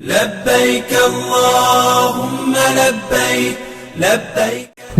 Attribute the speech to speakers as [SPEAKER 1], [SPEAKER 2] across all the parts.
[SPEAKER 1] لبيك اللهم لبيك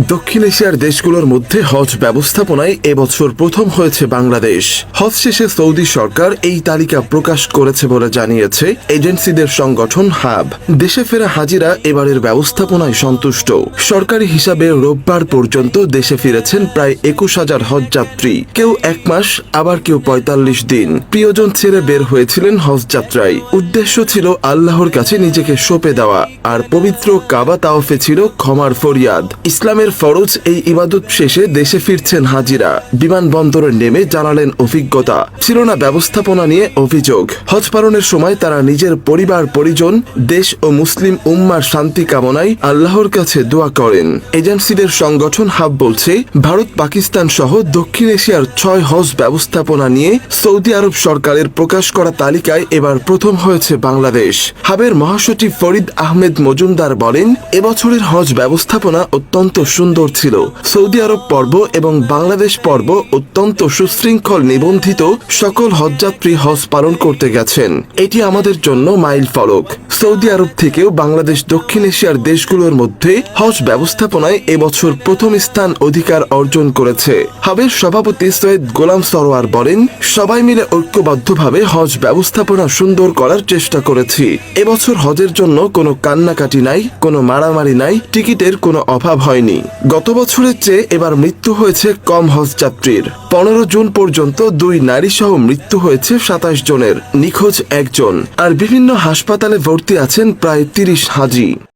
[SPEAKER 2] দক্ষিণ এশিয়ার দেশগুলোর মধ্যে হজ ব্যবস্থাপনায় এবছর প্রথম হয়েছে বাংলাদেশ। হজ শেষে সৌদি সরকার এই তালিকা প্রকাশ করেছে বলে জানিয়েছে এজেন্সিদের সংগঠন হাব। দেশে ফেরা হাজিরা এবারের ব্যবস্থাপনায় সন্তুষ্ট। সরকারি হিসাবে রোববার পর্যন্ত দেশে ফিরেছেন প্রায় একুশ হাজার হজ যাত্রী। কেউ এক মাস, আবার কেউ পঁয়তাল্লিশ দিন। প্রিয়জন ছেড়ে বের হয়েছিলেন হজ যাত্রায়। উদ্দেশ্য ছিল আল্লাহর কাছে নিজেকে সঁপে দেওয়া। আর পবিত্র কাবা তাওফে ছিল ক্ষমার ফরিয়াদ। ইসলামের ফরজ এই ইবাদত শেষে দেশে ফিরছেন হাজিরা। বিমানবন্দরে নেমে জানালেন অভিজ্ঞতা। ছিল না ব্যবস্থাপনা নিয়ে অভিযোগ। হজ পালনের সময় তারা নিজের পরিবার, পরিজন, দেশ ও মুসলিম উম্মার শান্তি কামনায় আল্লাহর কাছে দোয়া করেন। এজেন্সিদের সংগঠন হাব বলছে, ভারত, পাকিস্তান সহ দক্ষিণ এশিয়ার ছয় হজ ব্যবস্থাপনা নিয়ে সৌদি আরব সরকারের প্রকাশ করা তালিকায় এবার প্রথম হয়েছে বাংলাদেশ। হাবের মহাসচিব ফরিদ আহমেদ মজুমদার বলেন, এবছরের হজ ব্যবস্থাপনা অত্যন্ত সুন্দর ছিল। সৌদি আরব পর্ব এবং বাংলাদেশ পর্ব অত্যন্ত সুশৃঙ্খল নিবন্ধিত সকল হজযাত্রী হজ পালন করতে গেছেন। এটি আমাদের জন্য মাইল ফলক। সৌদি আরব থেকেও বাংলাদেশ দক্ষিণ এশিয়ার দেশগুলোর মধ্যে হজ ব্যবস্থাপনায় এবছর প্রথম স্থান অধিকার অর্জন করেছে। হাবের সভাপতি সৈয়দ গোলাম সরোয়ার বলেন, সবাই মিলে ঐক্যবদ্ধভাবে হজ ব্যবস্থাপনা সুন্দর করার চেষ্টা করেছি। এবছর হজের জন্য কোনো কান্নাকাটি নাই, কোনো মারামারি নাই, টিকিটের কোনো অভাব হয়নি। গত বছরের চেয়ে এবার মৃত্যু হয়েছে কম হজযাত্রীর পনেরো জুন পর্যন্ত দুই নারী সহ মৃত্যু হয়েছে সাতাশ জনের, নিখোঁজ একজন। আর বিভিন্ন হাসপাতালে ভর্তি আছেন প্রায় তিরিশ হাজি।